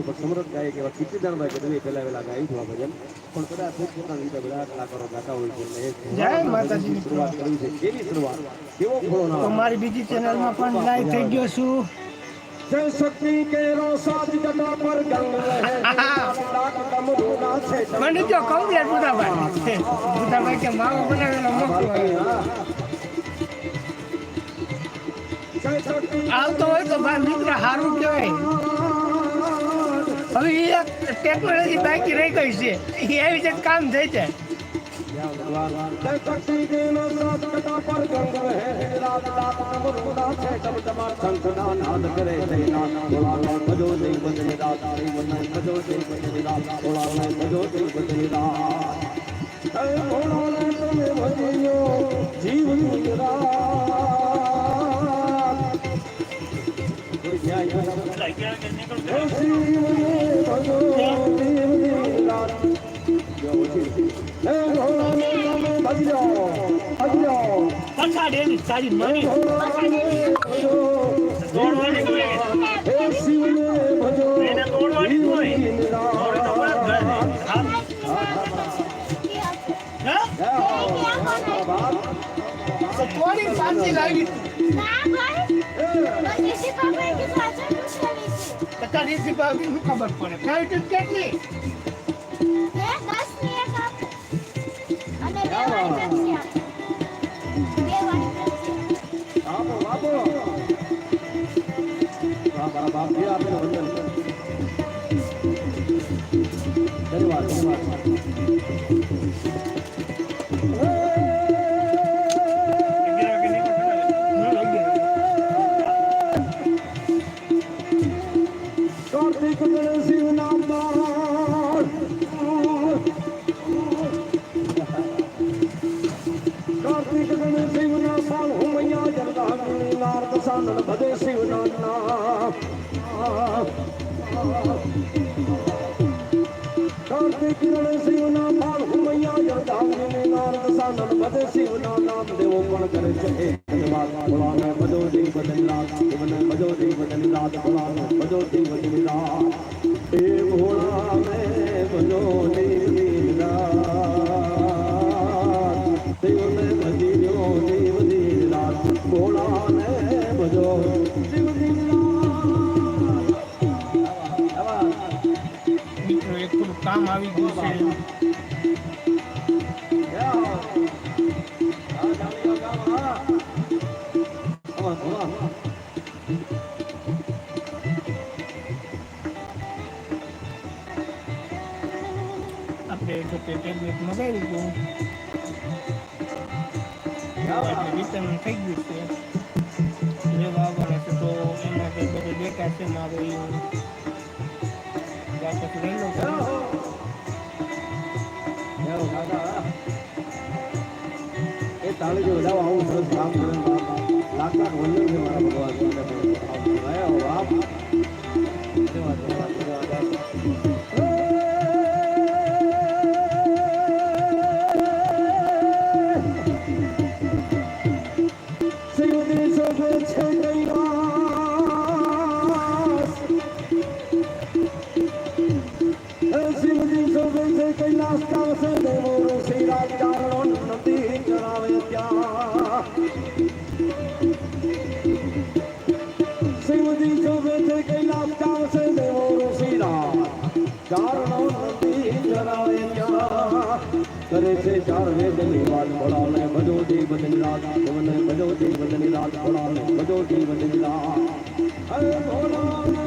સમૃદ્ધ ગાયક એવા કીર્તિદાનભાઈ ગઢવી પહેલા વહેલા ગાયું આ ભજન પણ કદાચ પોતપોતાની રીતે બધા કલાકારો ગાતા હોય છે એટલે જય માતાજી શરૂઆત કરવી છે. કેવી શરૂઆત? કેવો ફળો ના તો બીજી ચેનલમાં પણ લાઈવ થઈ ગયો છું. જય શક્તિ કેરો સાજ જટા પર ગંગ રહે. લાખ ડમરૂ નાચે મને બુધાભાઈ બુધાભાઈ કે માવો બનાવેલો મોકલો આવતો હોય તો ભાઈ મિત્ર સારું કહેવાય. હવે એ ટેકનોલોજી બાકી રહી ગઈ છે એ એવી રીતે કામ થઈ જાય જય શક્તિ કેરો સાજ હોય નાદ ભોળા ભજો જય બદની રાત જય વંદન ભજો જય બદની રાત ભોળા ભજો જય બદની રાત જય ભોળા તમે ભજ્યો જીવની રાત પછાડ એની સારી મળી એને તોડવાની જ હોય હા? તો તોડી પાછી લાવી પચાસ એસી ભાવ શું ખબર પડે ખાઈ કેટલી આપો નારદ સાનન ભજે શિવ નામ કાર્તિક શિવ ના પાલ હું મૈયા જરદાની નારદ સાનન બધે શિવ ના નામ દેવો પણ કરે છે ધન્યવાદ ભોળાને ભજો દેવ રાત શિવને ભજો દેવ રાત ભોળાને ભજો દેવ બદની રાત હે ભોળાને ભજો દેવ મિત્રો એક થોડું કામ આવી ગયું છે. આપણે જો કે ટેબ્લેટ હતું એટલે થઈ ગયું છે. લેવા તો એમાં જે બધું ડેટા છે મારો તાળી જો આવું સરસ લાખ લાખ વંદન છે વાહ બદની રાત ભોળાને ભજો દી બદની રાત હે ભોળાને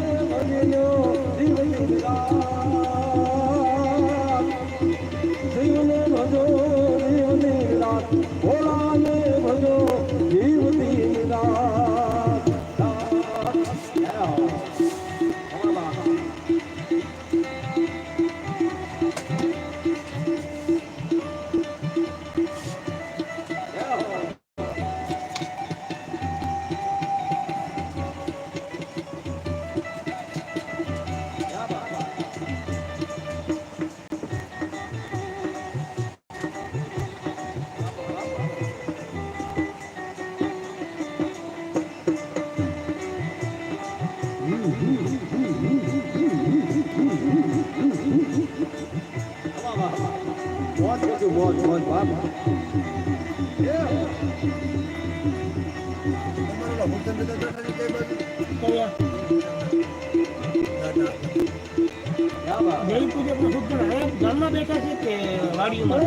બેઠા છે કે વાડીમાં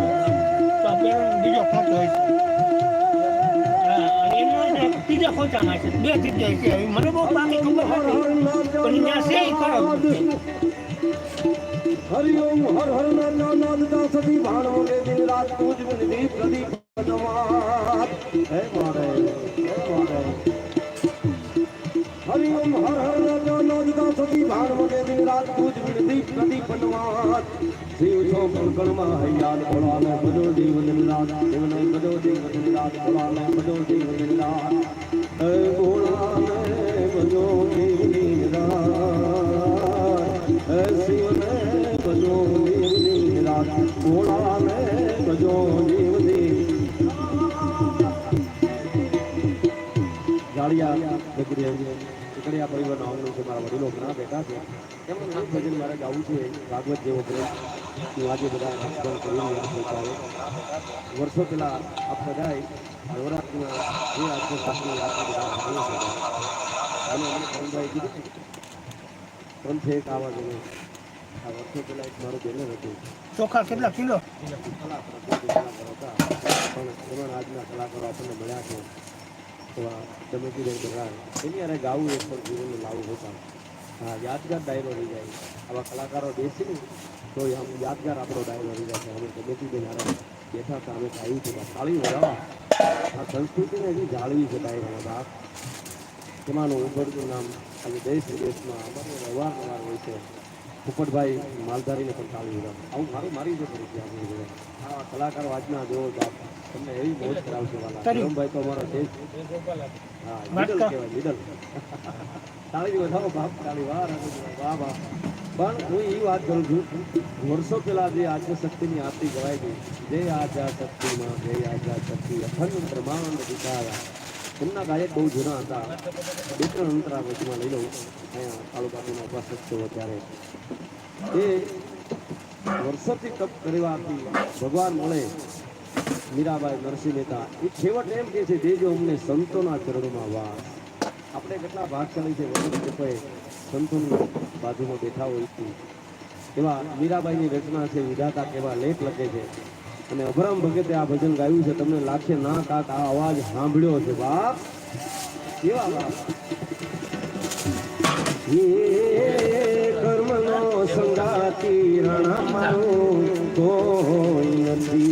તો પેલો બીજો ખોટો હોય છે. હર હરિઓમ હર હર ભાણ વગે દિન રાત પૂજ વિનદી પ્રદીપ નમાત શિવ છો કણકણમાં હૈયાલ ભોળાને ભજો જીવ દિન રાત. શિવને ભજો જીવ દિન રાત, ભોળાને ભજો જીવ દિન રાત. હે ભોળાને ભજો જીવ દિન રાત. હે શિવને ભજો જીવની રાત. ભોળાને ભજો જીવની જાળિયા દીકરી દીકરીયા પરિવારના છે મારા વડીલો ઘણા બેઠા છે. એમનું નામ ભજન મારે ગાવું છે ભાગવત જેવો પ્રેમ હું આજે બધા નાચગાન કરીને યાદ છું વર્ષો પહેલાં આપ બધાએ નવરાત્રિના જે આજે સાથે આપણે બધા. અને અમને કરુણભાઈ કીધું ત્રણથી એક આવા જોઈએ આ વર્ષો પહેલાં એક મારો બેનર હતું. ચોખા કેટલા કિલો? પણ આજના કલાકારો આપણને મળ્યા છે. એવા ચમકીબેન બરાર એની અને ગાવું એ પણ જીવનને લાવવું હોતા હા, યાદગાર ડાયરો રહી જાય. આવા કલાકારો બેસીને તો આમ યાદગાર આપણો ડાયરો રહી જાય છે. અમે ચમકીબેન હારે બેઠા હતા, અમે ગાયું છે તાળી વગાડવા આ સંસ્કૃતિને હજી જાળવી છે ડાયરો બાપ. એમાંનું ઉભરતું નામ આજે દેશ વિદેશમાં અમારે અવારનવાર હોય છે. પોપટભાઈ માલધારીને પણ તાળી વગાડ આવું મારું મારી છે. આપણી કલાકારો આજના જોવો બાપ. તમને એવી મોજ કરાવશે વાલા. કરી. તો અમારો દેશ હા મિડલ કહેવાય મિડલ તાળી વધાવો બાપ તાળી વાહ વાહ વાહ પણ હું એ વાત કરું છું વર્ષો પહેલા જે આદ્ય શક્તિની આરતી ગવાઈ ગઈ જય આદ્યા શક્તિમાં જય આદ્યા શક્તિ અખંડ પ્રમાણ વિચારા એમના ગાયક બહુ જૂના હતા. બે ત્રણ અંતરા વચમાં લઈ લઉં. અહીંયા તાલુકાના ઉપાસક છો ત્યારે એ વર્ષોથી તપ કરવાથી ભગવાન મળે. મીરાબાઈ નરસિંહ મહેતા. એ છેવટ એમ કે છે દેજો અમને સંતોના ચરણોમાં વાસ. આપણે કેટલા ભાગશાળી છે લોકોએ સંતોની બાજુમાં બેઠા હોય છે. એવા મીરાબાઈની રચના છે, વિધાતા કેવા લેખ લખે છે. અને અભરામ ભગતે આ ભજન ગાયું છે, તમને લાગશે, ના, કાક, આ અવાજ સાંભળ્યો છે, બાપ. કેવા બાપ? કર્મનો સંગાતી રણા મારું કોઈ નથી.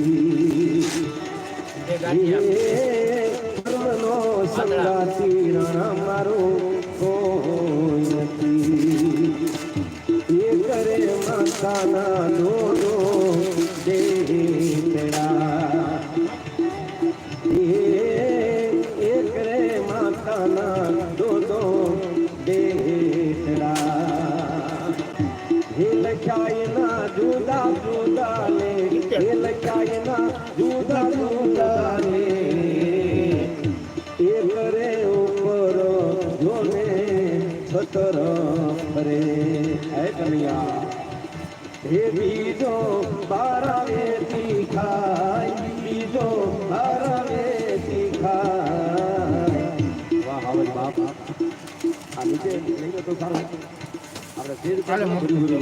એ કર્મનો સંગાતી રણા મારું કોઈ નથી એ તો સારું આપણે જે રીતે હાલે, ભૂરી ભૂરી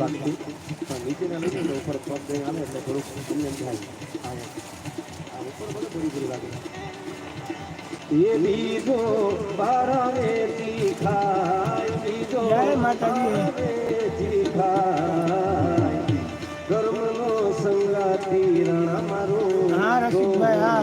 પણ નીચેના લઈને ઉપર પગ દઈને આવે એટલે થોડુંક તમને થાય આ આ ઉપર ભલે ભૂરી ભૂરી લાગે એ બીજો બારાવેથી ખાય બીજો માતાજી. બારાવેથી ખાય સંગાતી રણ મારું હા, રસિકભાઈ, હા.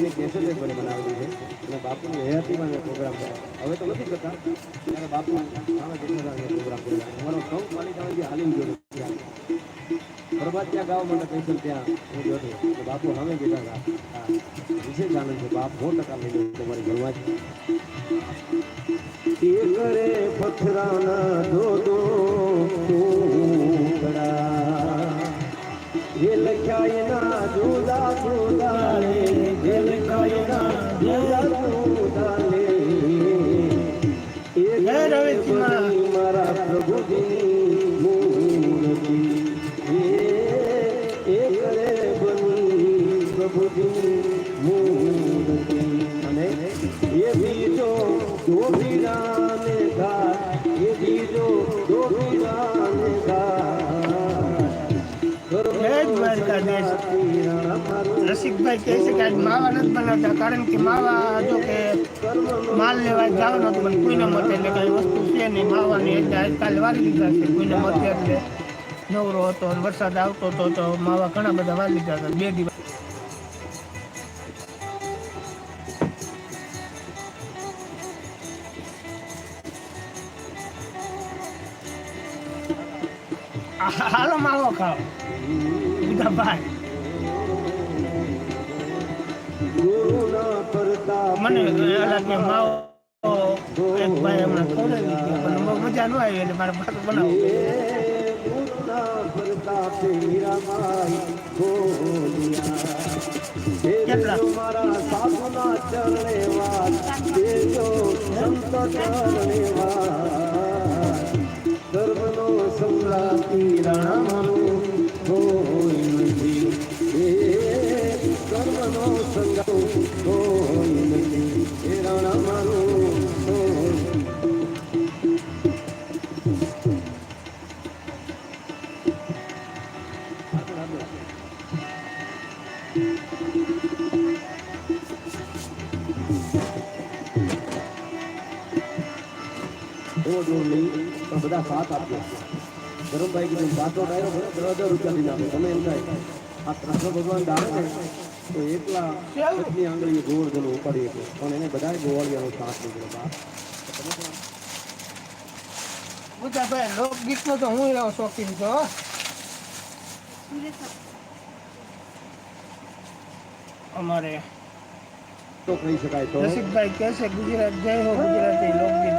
તો એની કેસેટ જ બને બનાવેલી છે અને બાપુની હયાતીમાં મેં પ્રોગ્રામ કર્યા હવે તો નથી કરતા ત્યારે બાપુ સામે બેઠેલા મેં પ્રોગ્રામ કર્યા અમારો સૌ પાલિકામાં જે હાલી ગયો ત્યાં પ્રભાત ત્યાં ગાવા માટે પૈસા ત્યાં હું ગયો હતો તો બાપુ સામે બેઠા હતા હા, વિશેષ આનંદ છે બાપ સો ટકા લઈ લો તમારી ભણવાથી એ કરે પથરાના દો દો ટુકડા એ લખાયના જુદા જુદા રે એ લખાયના જુદા Deus. છે. કોઈને એટલે નવરો હતો વરસાદ આવતો હતો તો માવા ઘણા બધા લીધા હતા. બે દિવસ હાલો માવો ખાઓ. બીજા ભાઈ. મને માવો એક ભાઈ હમણાં ખવડાવી દીધો. પણ મજા ન આવી એટલે મારે બોલ્યા હે કેટલા? સર્વનો સંગ્રાતી રાણાનું હજાર રૂપિયા લીધા. તમે એમ થાય આ કૃષ્ણ ભગવાન ડાળે ને તો એકલા પત્ની આંગળીએ ગોળ ઉપાડી શકે. પણ એને બધાએ ગોવાળિયાનો સાથ લીધો બા. બધા ભાઈ લોકગીતનો તો હું એવો શોખીન છો અમારે તો કહી શકાય તો. રસિકભાઈ કહે છે ગુજરાત જય હો ગુજરાતી લોકગીત.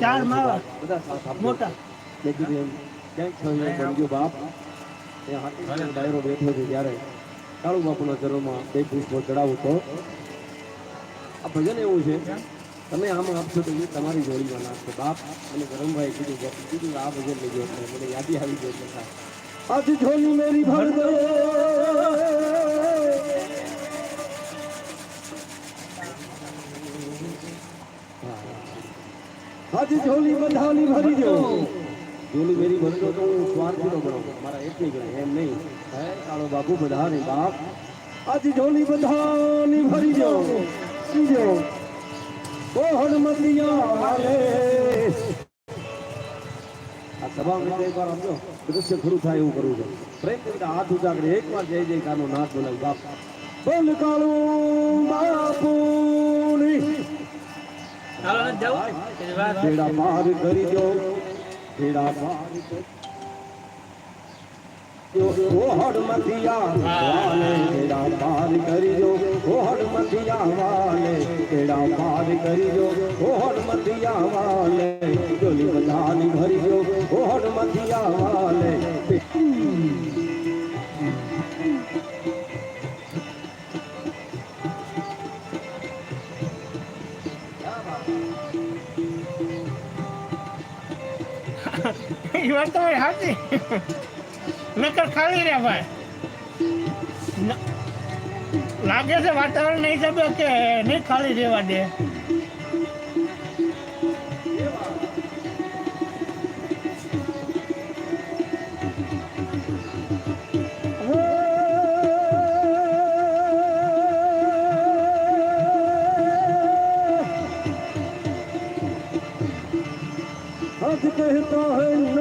ચાર. બાપ. બધા. મોટા મેં કીધું એમ ક્યાંક થયું બાપ ત્યાં હાથીનો ડાયરો બેઠો છે ત્યારે કાળુ બાપુના ચરણમાં બે પુષ્પો ચડાવું આ ભજન એવું છે, તમે આમાં આપશો તો એ તમારી જોડીમાં નાખશે. બાપ અને ગરમભાઈ કીધું કીધું આ ભજન લઈ ગયો મને યાદી આવી ગયો છે આજ ઝોલી મેરી ભર દે. આજ ઝોલી બધાની ભરી દો. ઝોલી મેરી ભરી તો હું સ્વાર્થી નો ગણો. મારા એટલી કરે એમ નહીં. હે કાળો બાપુ બધાની બાપ. આજ ઝોલી બધાની ભરી દો. સીજો ઓ હનુમતિયા વાલે આ સભા માટે એકવાર આપજો દૃશ્ય ખરું થાય એવું કરવું છે. પ્રેમ કરીને હાથ ઉજાગરે. એક એકવાર જય જય કાનો નાથ બોલાવી બાપ. બોલ કાળુ બાપુની. વાત પાર કરી દો. દો ઓહડ મથિયા વાલે ભેડા પાર કરી દો ઓહડ મથિયા વાલે ભેડા પાર કરી દો ઓહડ મથિયા વાલે ડોલી બધાની ભરી દો મથિયા વાલે એ વાત તમારી સાચી નકર ખાલી રે ભાઈ ન- લાગે છે વાતાવરણ હિસાબે કે નહીં ખાલી રહેવા દે आज कहता है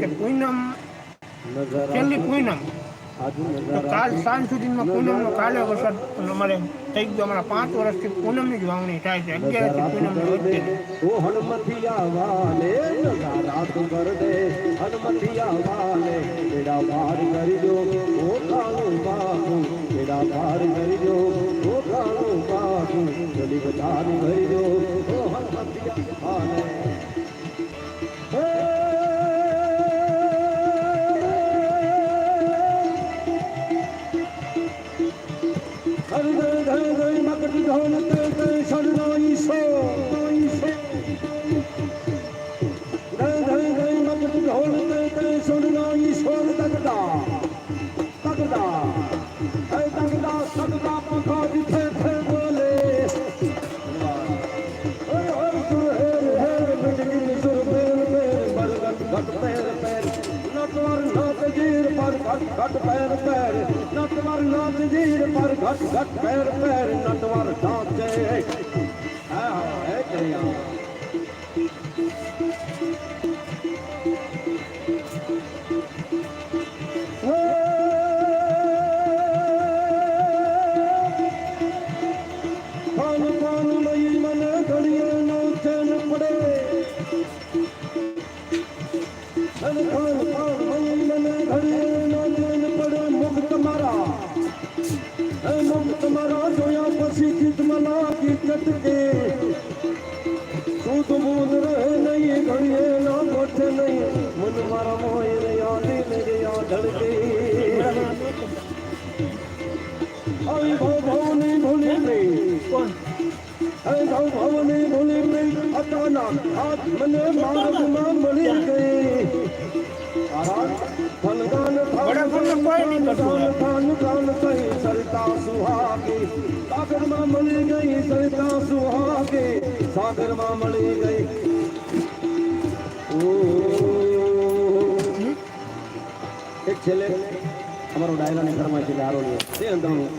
કે પૂનમ છેલ્લી પૂનમ. તો કાલ સાંજ સુધીમાં પૂનમનો કાલે વરસાદ અમારે થઈ ગયો અમારા પાંચ વર્ષથી પૂનમની જ વાવણી થાય છે. અગિયારથી પૂનમની વચ્ચે. ओ ধন্য সর্ব સાગરમાં મળી ગઈ સરિતા સુહાગી. સાગરમાં મળી ગઈ. ઓ એક છેલ્લે અમારો ડાયરાની ઘરમાં છે આરોગ્ય તે અંધાણું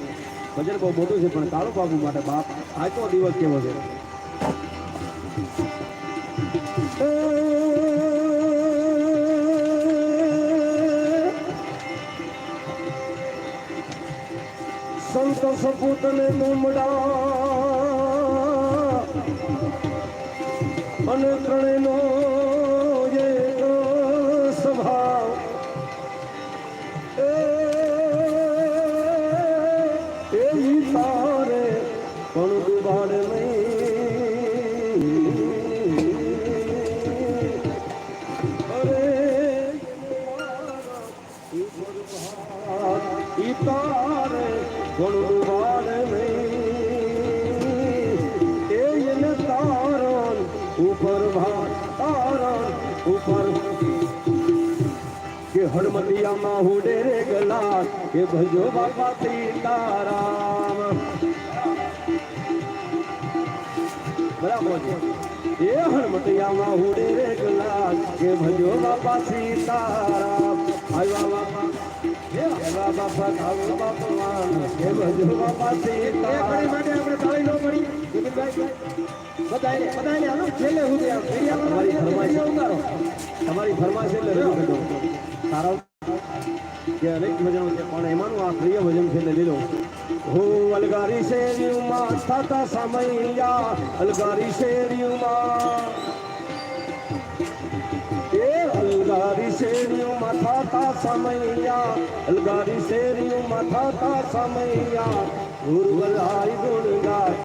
ભજન બહુ મોટું છે પણ કાળો બાબુ માટે બાપ આજનો દિવસ કેવો છે સંત સપૂતને મુમડા. અને ત્રણેયનો હડમતિયામાં હુડે રે ગલા કે ભજો બાપા સીતારામ. આવ્યા બાપા. આવ્યા બાપા આવ્યા બાપા કે ભજો બાપા સીતારામ. માટે આપણે તાળી નો પડી બધાને બધાને હાલો છેલ્લે સુધી આમ તમારી ફરમાઈશ તમારી ફરમાઈશ એટલે રજૂ કરજો તારા કે અનેક ભજનો છે. પણ એમાંનું આ પ્રિય ભજન છે એટલે લીધો. હો, અલગારી શેરીઓમાં થતા સમૈયા, અલગારી શેરીઓમાં. એ અલગારી શેરીઓમાં થતા સમૈયા, અલગારી શેરીઓમાં થતા સમૈયા. ગુરુવલાઈ ગુણ ગાય